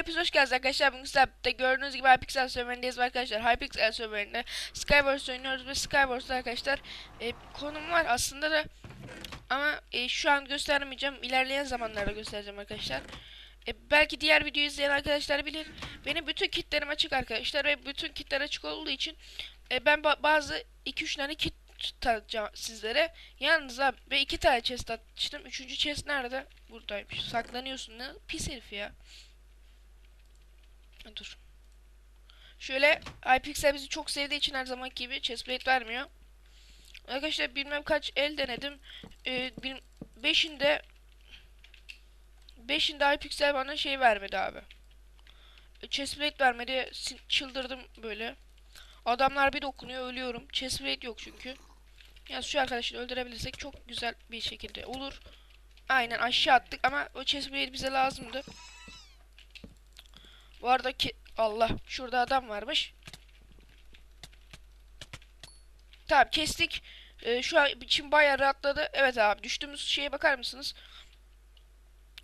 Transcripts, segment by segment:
hepiniz hoş geldiniz arkadaşlar. Bugün sizlerle gördüğünüz gibi Hypixel serverindeyiz arkadaşlar. Hypixel serverinde Skywars oynuyoruz ve Skywars'ta arkadaşlar e, konum var aslında da ama e, şu an göstermeyeceğim. İlerleyen zamanlarda göstereceğim arkadaşlar. E, belki diğer videoyu izleyen arkadaşlar bilir. Benim bütün kitlerim açık arkadaşlar ve bütün kitler açık olduğu için e, ben ba- bazı 2-3 tane kit tanıtacağım sizlere. Yalnız abi ve iki tane chest açtım. Üçüncü chest nerede? Buradaymış. Saklanıyorsun ne? Pis herif ya. Dur. Şöyle iPixel bizi çok sevdiği için her zamanki gibi chestplate vermiyor. Arkadaşlar bilmem kaç el denedim. Ee, bil- beşinde beşinde iPixel bana şey vermedi abi. Chestplate vermedi. Çıldırdım böyle. Adamlar bir dokunuyor ölüyorum. Chestplate yok çünkü. Ya şu arkadaşı öldürebilirsek çok güzel bir şekilde olur. Aynen aşağı attık ama o chestplate bize lazımdı. Bu arada ki Allah şurada adam varmış. Tamam kestik. Ee, şu an için bayağı rahatladı. Evet abi düştüğümüz şeye bakar mısınız?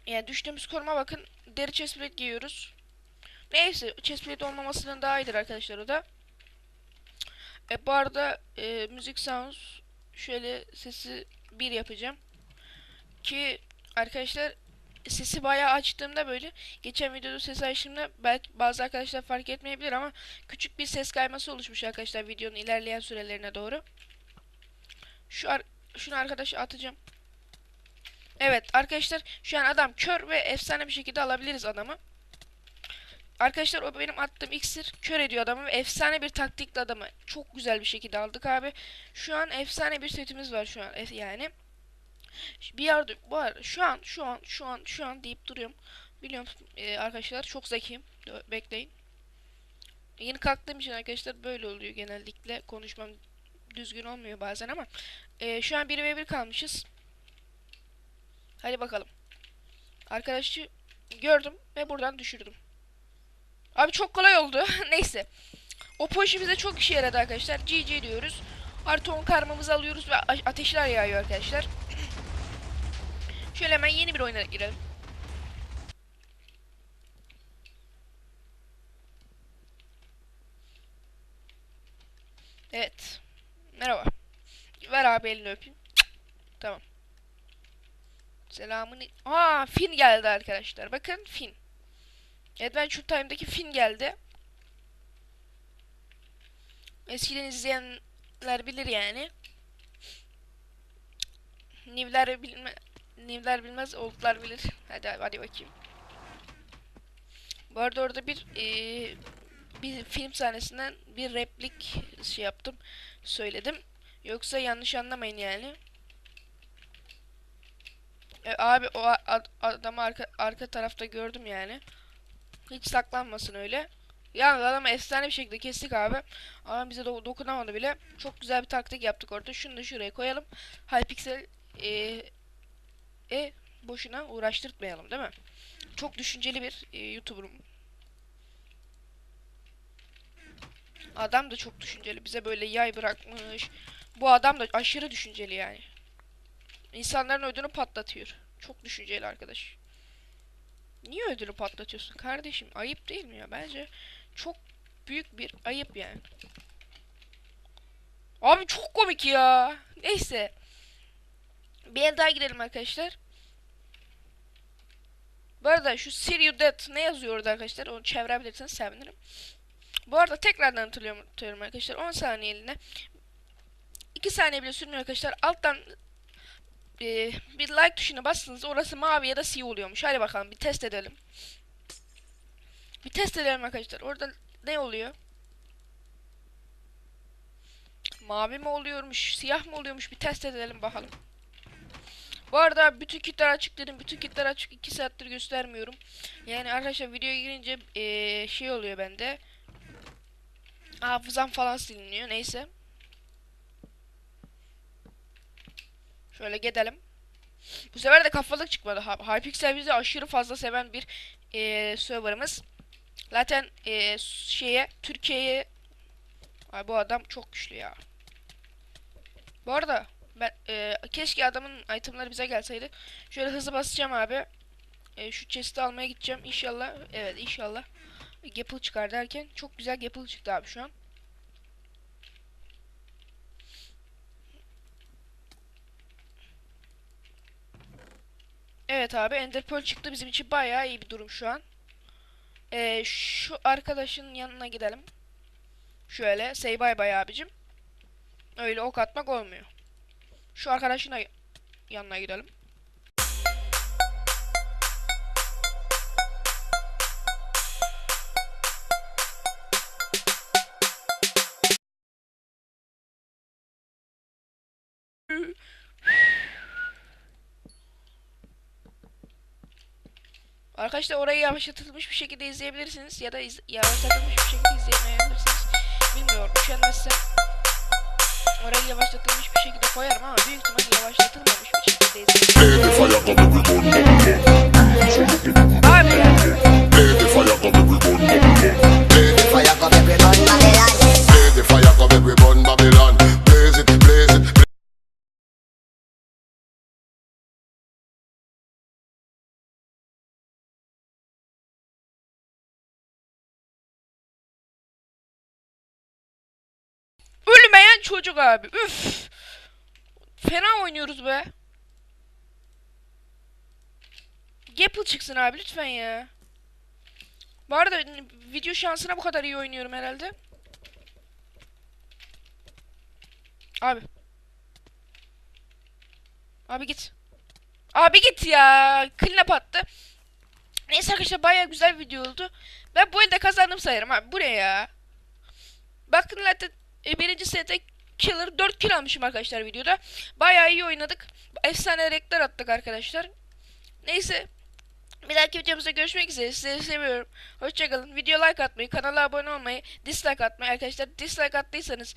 Yani düştüğümüz konuma bakın. Deri chestplate giyiyoruz. Neyse chestplate olmamasının daha iyidir arkadaşlar o da. E, bu arada e, müzik sounds şöyle sesi bir yapacağım. Ki arkadaşlar sesi bayağı açtığımda böyle geçen videoda sesi açtığımda belki bazı arkadaşlar fark etmeyebilir ama küçük bir ses kayması oluşmuş arkadaşlar videonun ilerleyen sürelerine doğru. Şu ar şunu arkadaşa atacağım. Evet arkadaşlar şu an adam kör ve efsane bir şekilde alabiliriz adamı. Arkadaşlar o benim attığım iksir kör ediyor adamı ve efsane bir taktikle adamı çok güzel bir şekilde aldık abi. Şu an efsane bir setimiz var şu an yani. Bir yerde var şu an şu an şu an şu an deyip duruyorum. Biliyorum e, arkadaşlar çok zekiyim. Bekleyin. Yeni kalktığım için arkadaşlar böyle oluyor genellikle. Konuşmam düzgün olmuyor bazen ama e, şu an 1 ve 1 kalmışız. Hadi bakalım. Arkadaşı gördüm ve buradan düşürdüm. Abi çok kolay oldu. Neyse. O poşi bize çok işe yaradı arkadaşlar. GG diyoruz. Artı 10 karmamızı alıyoruz ve ateşler yağıyor arkadaşlar. Şöyle hemen yeni bir oyuna girelim. Evet. Merhaba. Ver abi elini öpeyim. Tamam. Selamın... Aa Fin geldi arkadaşlar. Bakın Fin. Adventure Time'daki Fin geldi. Eskiden izleyenler bilir yani. Nivler bilme Nivler bilmez, oldlar bilir. Hadi hadi bakayım. Bu arada orada bir eee, bir film sahnesinden bir replik şey yaptım, söyledim. Yoksa yanlış anlamayın yani. E, abi o ad- adamı arka arka tarafta gördüm yani. Hiç saklanmasın öyle. Yani adamı efsane bir şekilde kestik abi. Ama bize do- dokunamadı bile. Çok güzel bir taktik yaptık orada. Şunu da şuraya koyalım. Hypixel e, e boşuna uğraştırtmayalım değil mi? Çok düşünceli bir e, YouTuber'ım. Adam da çok düşünceli. Bize böyle yay bırakmış. Bu adam da aşırı düşünceli yani. İnsanların ödünü patlatıyor. Çok düşünceli arkadaş. Niye ödülü patlatıyorsun kardeşim? Ayıp değil mi ya? Bence çok büyük bir ayıp yani. Abi çok komik ya. Neyse. Bir el daha girelim arkadaşlar. Bu arada şu See You Dead ne yazıyor orada arkadaşlar? Onu çevirebilirseniz sevinirim. Bu arada tekrardan hatırlıyorum, arkadaşlar. 10 saniyeliğine 2 saniye bile sürmüyor arkadaşlar. Alttan e, bir like tuşuna bastınız orası mavi ya da siyah oluyormuş. Hadi bakalım bir test edelim. Bir test edelim arkadaşlar. Orada ne oluyor? Mavi mi oluyormuş, siyah mı oluyormuş bir test edelim bakalım. Bu arada bütün kitler açık dedim. Bütün kitler açık 2 saattir göstermiyorum. Yani arkadaşlar videoya girince eee, şey oluyor bende. Hafızam falan siliniyor. Neyse. Şöyle gidelim. Bu sefer de kafalık çıkmadı. Hy- Hypixel bizi aşırı fazla seven bir eee serverımız. Zaten eee, şeye Türkiye'ye Ay bu adam çok güçlü ya. Bu arada ben eee, keşke adamın itemları bize gelseydi. Şöyle hızlı basacağım abi. e, şu chest'i almaya gideceğim inşallah. Evet inşallah. Gapple çıkar derken çok güzel Gapple çıktı abi şu an. Evet abi Ender Pearl çıktı bizim için bayağı iyi bir durum şu an. Ee, şu arkadaşın yanına gidelim. Şöyle say bye bye abicim. Öyle ok atmak olmuyor. Şu arkadaşın da yanına gidelim. Arkadaşlar orayı yavaşlatılmış bir şekilde izleyebilirsiniz ya da iz yavaşlatılmış bir şekilde izleyemeyebilirsiniz. Bilmiyorum üşenmezsem orayı yavaşlatılmış bir şekilde koyarım ama büyük ihtimal yavaşlatılmamış bir şekilde Ölmeyen çocuk abi. Üf. Fena oynuyoruz be. Gapple çıksın abi lütfen ya. Bu arada video şansına bu kadar iyi oynuyorum herhalde. Abi. Abi git. Abi git ya. Clean attı. Neyse arkadaşlar bayağı güzel bir video oldu. Ben bu elde kazandım sayarım abi. Bu ne ya? Bakın zaten e, birinci sete killer 4 kill almışım arkadaşlar videoda. Bayağı iyi oynadık. Efsane renkler attık arkadaşlar. Neyse. Bir dahaki videomuzda görüşmek üzere. Sizleri seviyorum. Hoşçakalın. Video like atmayı, kanala abone olmayı, dislike atmayı arkadaşlar. Dislike attıysanız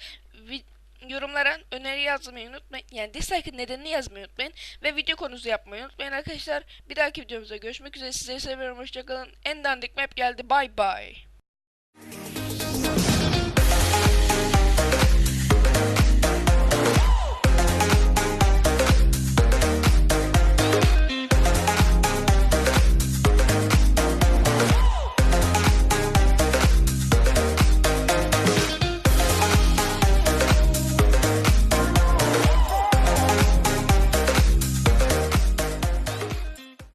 yorumlara öneri yazmayı unutmayın. Yani dislike'ın nedenini yazmayı unutmayın. Ve video konusu yapmayı unutmayın arkadaşlar. Bir dahaki videomuzda görüşmek üzere. Sizleri seviyorum. Hoşçakalın. En dandik map geldi. Bye bye.